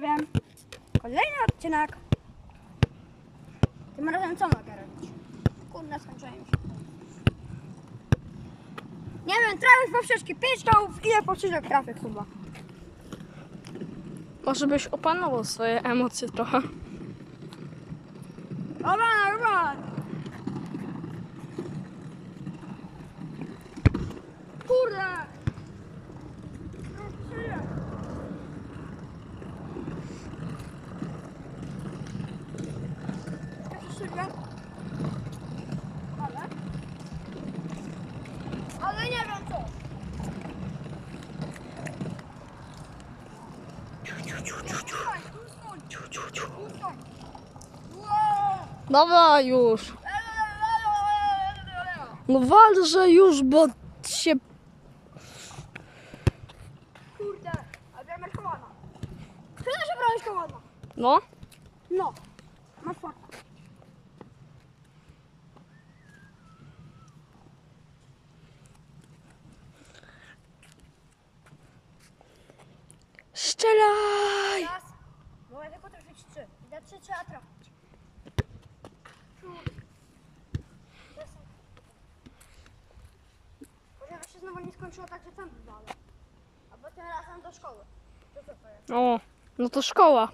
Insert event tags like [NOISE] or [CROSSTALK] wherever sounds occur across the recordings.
wiem. Kolejny odcinek. Tym razem co mogę robić? Kurde, skończyłem się. Nie wiem, trafię w poprzeczki 5 kołów, ile poprzeczek trafię chyba. Może byś opanował swoje emocje trochę. Dobra, dobra. Kurde. Ale? Ale nie wiem co. Dobra już. No walże już, bo się... Kurde, a ja masz kołana. Kiedy się brałeś kołana? No. No, masz farta. Strzelaj! Raz, mogę tylko trafić trzy. I na trzy trzeba trafić. Żeby się znowu nie skończyło tak, że tam wywalę. A potem razem do szkoły. To co to jest? O, no to szkoła.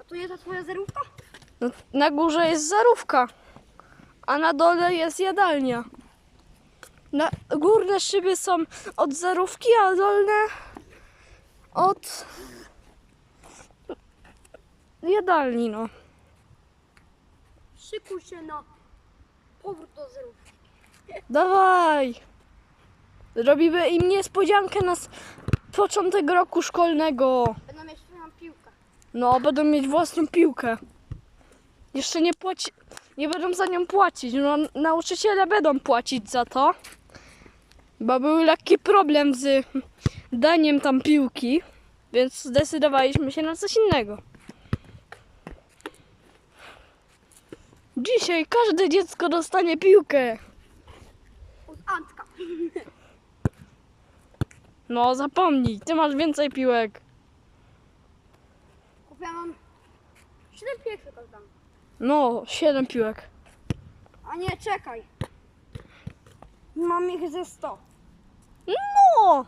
A tu jest ta twoja zerówka? No, na górze jest zarówka, a na dole jest jadalnia. Na, górne szyby są od zarówki, a dolne od jadalni, no. Szykuj się na powrót do zerówki. Dawaj! Robimy im niespodziankę na s- początek roku szkolnego. Będę mieć swoją piłkę. No, będą mieć własną piłkę. Jeszcze nie płaci, nie będą za nią płacić. No, nauczyciele będą płacić za to. Bo był lekki problem z daniem tam piłki, więc zdecydowaliśmy się na coś innego. Dzisiaj każde dziecko dostanie piłkę. Od Antka. [LAUGHS] No, zapomnij, ty masz więcej piłek. Kupiłam 7 piłek tylko tam. No, 7 piłek. A nie, czekaj. Mam ich ze 100. No!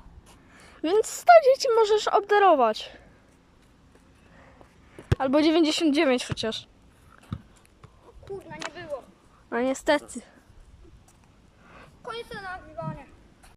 Więc 100 dzieci możesz obdarować. Albo 99 chociaż. Kurna, nie było. No niestety. Koniec na